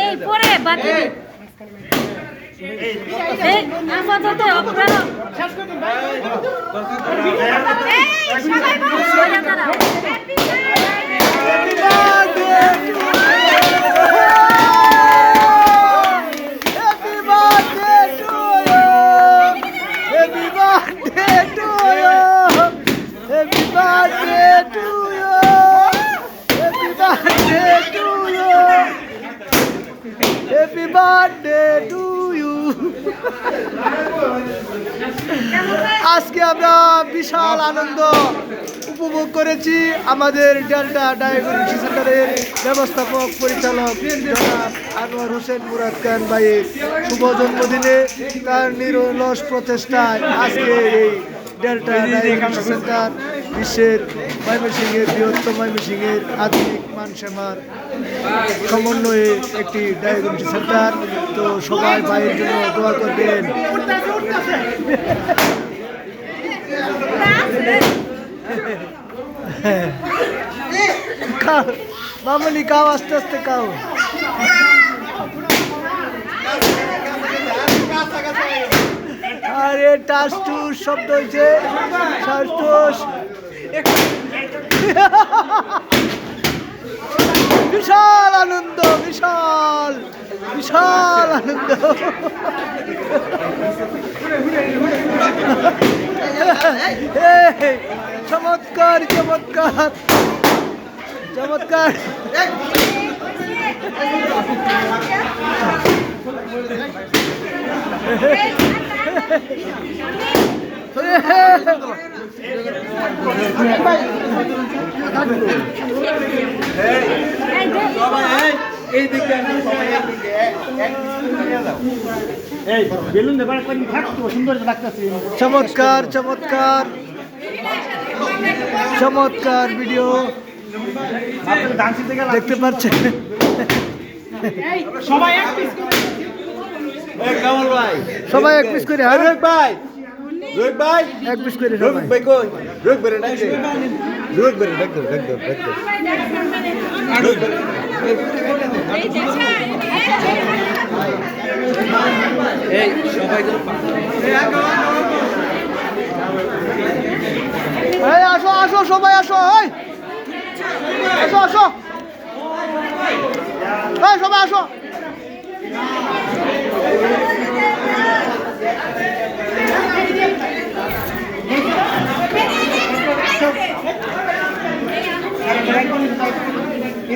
এই পরে বাতি এই আপাতত অপরাধ। শেষ করে দিন ভাই। এই দাঁড়াও Happy birthday to you. আজকে আমরা বিশাল আনন্দ উপভোগ করেছি আমাদের ডেল্টা ডায়াগনোসিস সেন্টারের ব্যবস্থাপক পরিচালক জনাব আনোয়ার হোসেন মুরাদ খান ভাইয়ের শুভ জন্মদিনে তার নিরলস প্রচেষ্টায় আজকে এই ডেল্টা ডায়াগনোসিস সেন্টার বিশ্বের ময়মনসিংহের বৃহত্তম ময়মনসিংহের আধুনিক মানসেমার সমন্বয়ে একটি ডায়াগনোসিস সেন্টার তো সবাই ভাইয়ের জন্য দোয়া করবেন। মামনি খাও আস্তে আস্তে খাও আরে টাস শব্দ হয়েছে। বিশাল আনন্দ বিশাল বিশাল আনন্দ চমৎকার চমৎকার চমৎকার এই বেলুন দেবার থাকতো সুন্দর লাগতেছে। চমৎকার চমৎকার। চমৎকার ভিডিও দেখতে পাচ্ছেন? সবাই এক পিস কামাল ভাই। সবাই এক পিস করে রোহিত ভাই। রোহিত ভাই? এক পিস করে রোহিত ভাই। কই? রোহিত ভাই ডাক দে। রোহিত ভাই ডাক দে ডাক দে ডাক দে। রোহিত ভাই। এই সবাই এই আসো আসো সবাই আসো এই। আসো আসো। এই সবাই আসো।